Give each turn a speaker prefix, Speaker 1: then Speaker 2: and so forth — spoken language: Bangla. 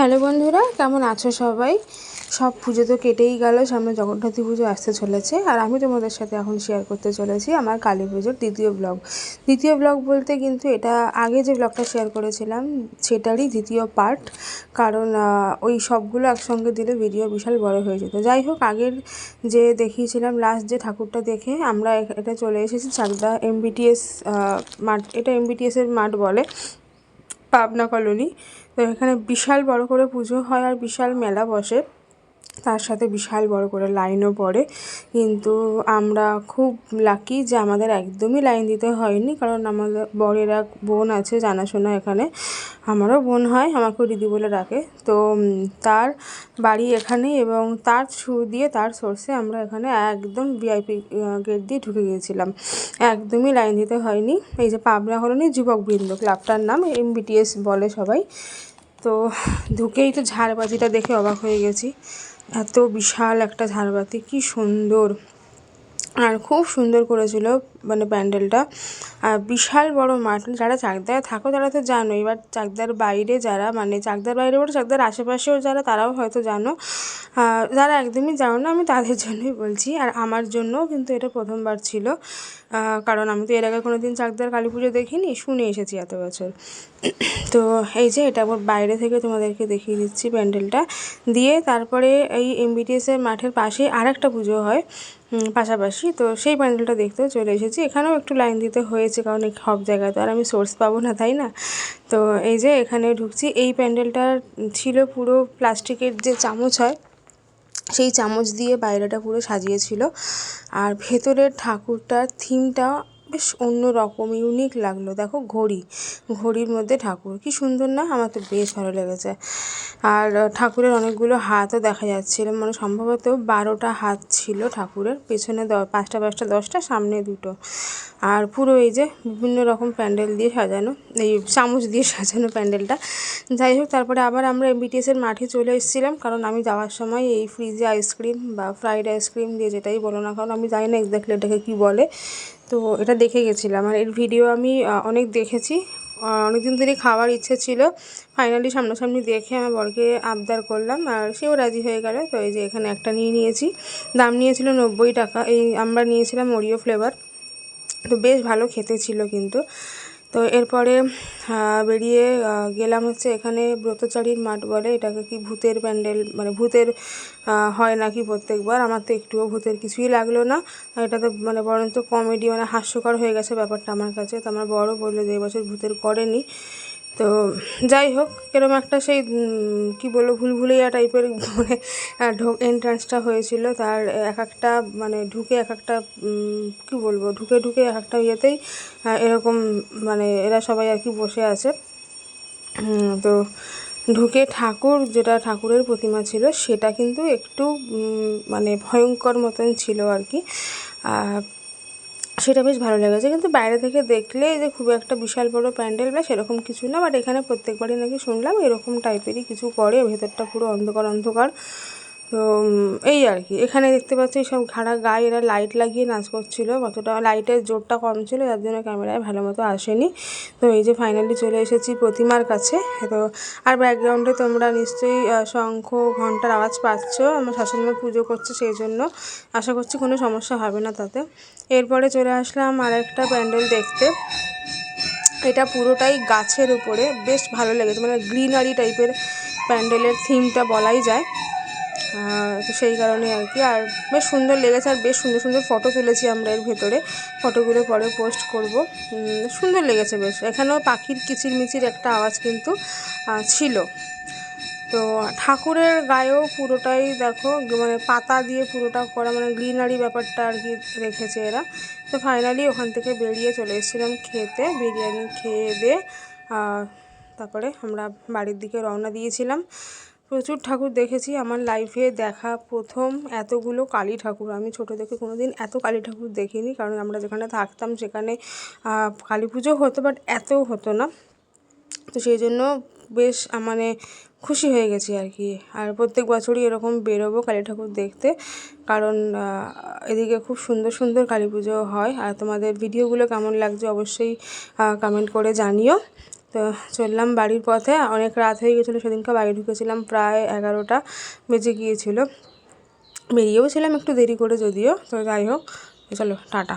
Speaker 1: হ্যালো বন্ধুরা, কেমন আছো সবাই? সব পুজো তো কেটেই গেল, সামনে জগন্নাথী পুজো আসতে চলেছে। আর আমি তোমাদের সাথে এখন শেয়ার করতে চলেছি আমার কালী পুজোর দ্বিতীয় ব্লগ দ্বিতীয় ব্লগ বলতে কিন্তু এটা আগে যে ব্লগটা শেয়ার করেছিলাম, সেটারই দ্বিতীয় পার্ট কারণ ওই সবগুলো একসঙ্গে দিলে ভিডিও বিশাল বড় হয়ে যেত। যাই হোক, আগের যে দেখিয়েছিলাম লাস্ট যে ঠাকুরটা দেখে আমরা এটা চলে এসেছি চাকদা এমবিটিএস মাঠ, এটা এমবিটিএসের মাঠ বলে। পাবনা কলোনি। তো এখানে বিশাল বড় করে পুজো হয় আর বিশাল মেলা বসে। তার সাথে বিশাল বড় করে লাইনও পড়ে। কিন্তু আমরা খুব লাকি যে আমাদের একদমই লাইন দিতে হয়নি, কারণ আমাদের বরের এক বোন আছে জানাশোনা এখানে। আমারও বোন হয়, আমাকেও দিদি বলে ডাকে। তো তার বাড়ি এখানে এবং তার থ্রু দিয়ে তার সোর্সে আমরা এখানে একদম ভিআইপি গেট দিয়ে ঢুকে গিয়েছিলাম। একদমই লাইন দিতে হয়নি। এই যে পাবনা হলনি যুবক বৃন্দ ক্লাবটার নাম এমবিটিএস বলে সবাই। তো, ঢুকেই তো ঝাড়বাজিটা দেখে অবাক হয়ে গেছি। এত বিশাল একটা ঝাড়বাতি কি সুন্দর। আর খুব সুন্দর করেছিল মানে প্যান্ডেলটা। আর বিশাল বড় মাঠ, যারা চাকদায় থাকো তারা তো জানো এবার চাকদার বাইরে যারা মানে চাকদার বাইরে বলে, চাকদার আশেপাশেও যারা, তারাও হয়তো জানো। যারা একদমই জানো না, আমি তাদের জন্যই বলছি। আর আমার জন্যও কিন্তু এটা প্রথমবার ছিল। কারণ আমি তো এর আগে কোনো দিন চাকদার কালী পুজো দেখিনি, শুনে এসেছি এত বছর। তো এই যে এটা আবার বাইরে থেকে তোমাদেরকে দেখিয়ে দিচ্ছি প্যান্ডেলটা। দিয়ে তারপরে এই এমবিটিএসের মাঠের পাশে আরেকটা পুজো হয় পাশাপাশি। তো সেই প্যান্ডেলটা দেখতেও চলে এসেছি। এখানেও একটু লাইন দিতে হয়েছে, কারণ সব জায়গায় তো আর আমি সোর্স পাবো না, তাই না? তো এই যে এখানে ঢুকছি। এই প্যান্ডেলটা ছিল পুরো প্লাস্টিকের যে চামচ হয় সেই চামচ দিয়ে বাইরেটা পুরো সাজিয়েছিল। আর ভেতরের ঠাকুরটার থিমটা বেশ অন্য রকম ইউনিক লাগল। দেখো ঘড়ি, ঘড়ির মধ্যে ঠাকুর। কি সুন্দর না? আমার তো বেশ ভালো লেগেছে। আর ঠাকুরের অনেকগুলো হাতও দেখা যাচ্ছিল। মানে সম্ভবত বারোটা হাত ছিল ঠাকুরের। পেছনে পাঁচটা পাঁচটা, দশটা সামনে দুটো। আর পুরো এই যে বিভিন্ন রকম প্যান্ডেল দিয়ে সাজানো, এই চামচ দিয়ে সাজানো প্যান্ডেলটা। যাই হোক, তারপরে আবার আমরা বিটিএসের মাঠে চলে এসেছিলাম। কারণ আমি যাওয়ার সময় এই ফ্রিজে আইসক্রিম বা ফ্রাইড আইসক্রিম দিয়ে যেটাই বলো না কারণ আমি জানি না এক্স্যাক্টলি এটাকে কী বলে। তো এটা দেখে গেছিলাম। আর এর ভিডিও আমি অনেক দেখেছি। অনেক দিন ধরেই খাওয়ার ইচ্ছে ছিল। ফাইনালি সামনাসামনি দেখে আমার বরকে আবদার করলাম আর সেও রাজি হয়ে গেল। তো এই যে এখানে একটা নিয়ে নিয়েছি। দাম নিয়েছিল নব্বই টাকা। এই আমরা নিয়েছিলাম ওরিও ফ্লেভার তো বেশ ভালো খেতে ছিল কিন্তু। তো এরপরে বেরিয়ে গেলাম হচ্ছে এখানে ব্রতচারীর মাঠ বলে। এটাকে কি ভূতের প্যান্ডেল মানে ভূতের হয় নাকি প্রত্যেকবার? আমার তো একটুও ভূতের কিছুই লাগল না। এটা তো মানে বরঞ্চ কমেডি মানে হাস্যকর হয়ে গেছে ব্যাপারটা আমার কাছে। তো আমার বড় বলল যে এবছর ভূতের করেনি। তো যাই হোক এরকম একটা সেই কি বলব, ভুলভুলিয়া টাইপের মানে ঢোক এন্ট্রান্সটা হয়েছিল। তার এক একটা মানে ঢুকে এক একটা কি বলব, ঢুকে ঢুকে এক একটা ইয়েতেই এরকম মানে এরা সবাই আর কি বসে আছে। তো ঢুকে ঠাকুর, যেটা ঠাকুরের প্রতিমা ছিল, সেটা কিন্তু একটু মানে ভয়ঙ্কর মতন ছিল আর কি। সেটা বেশ ভালো লেগেছে। কিন্তু বাইরে থেকে দেখলে যে খুব একটা বিশাল বড় প্যান্ডেল বা সেরকম কিছু না, বাট এখানে প্রত্যেকবারই নাকি শুনলাম এরকম টাইপেরই কিছু করে, ভেতরটা পুরো অন্ধকার অন্ধকার। তো এই আর কি। এখানে দেখতে পাচ্ছি সব ঘাড়া গায়ে এরা লাইট লাগিয়ে নাচ করছিল। কতটা লাইটের জোরটা কম ছিল, যার জন্য ক্যামেরায় ভালো মতো আসেনি। তো এই যে ফাইনালি চলে এসেছি প্রতিমার কাছে। তো আর ব্যাকগ্রাউন্ডে তোমরা নিশ্চয়ই শঙ্খ, ঘণ্টার আওয়াজ পাচ্ছ। আমার শাশুড়িমা পুজো করছে সেই জন্য। আশা করছি কোনো সমস্যা হবে না তাতে। এরপরে চলে আসলাম আর একটা প্যান্ডেল দেখতে। এটা পুরোটাই গাছের উপরে। বেশ ভালো লেগেছে। মানে গ্রিনারি টাইপের প্যান্ডেলের থিমটা বলাই যায়। তো সেই কারণে আর কি। আর বেশ সুন্দর লেগেছে, আর বেশ সুন্দর সুন্দর ফটো তুলেছি আমরা এর ভেতরে। ফটোগুলো পরে পোস্ট করব। সুন্দর লেগেছে বেশ। এখানেও পাখির কিচিরমিচির একটা আওয়াজ কিন্তু ছিল। তো ঠাকুরের গায়েও পুরোটাই দেখো মানে পাতা দিয়ে পুরোটা করা মানে গ্রিনারি ব্যাপারটা আর কি রেখেছে এরা। তো ফাইনালি ওখান থেকে বেরিয়ে চলে এসেছিলাম খেতে, বিরিয়ানি খেয়ে দিয়ে তারপরে আমরা বাড়ির দিকে রওনা দিয়েছিলাম। প্রচুর ঠাকুর দেখেছি। আমার লাইফে দেখা প্রথম এতগুলো কালী ঠাকুর। আমি ছোটো থেকে কোনো দিন এত কালী ঠাকুর দেখিনি, কারণ আমরা যেখানে থাকতাম সেখানে কালী পুজো হতো বাট এত হতো না। তো সেই জন্য বেশ মানে খুশি হয়ে গেছি আর কি। আর প্রত্যেক বছরই এরকম বেরোবো কালী ঠাকুর দেখতে, কারণ এদিকে খুব সুন্দর সুন্দর কালী পুজো হয়। আর তোমাদের ভিডিওগুলো কেমন লাগছে অবশ্যই কমেন্ট করে জানিও। তো চললাম বাড়ির পথে। অনেক রাত হয়ে গেছিল, সেদিনকে বাড়ি ঢুকেছিলাম প্রায় এগারোটা বেজে গিয়েছিল। বেরিয়েও ছিলাম একটু দেরি করে যদিও, তো যাই হোক চলো, টাটা।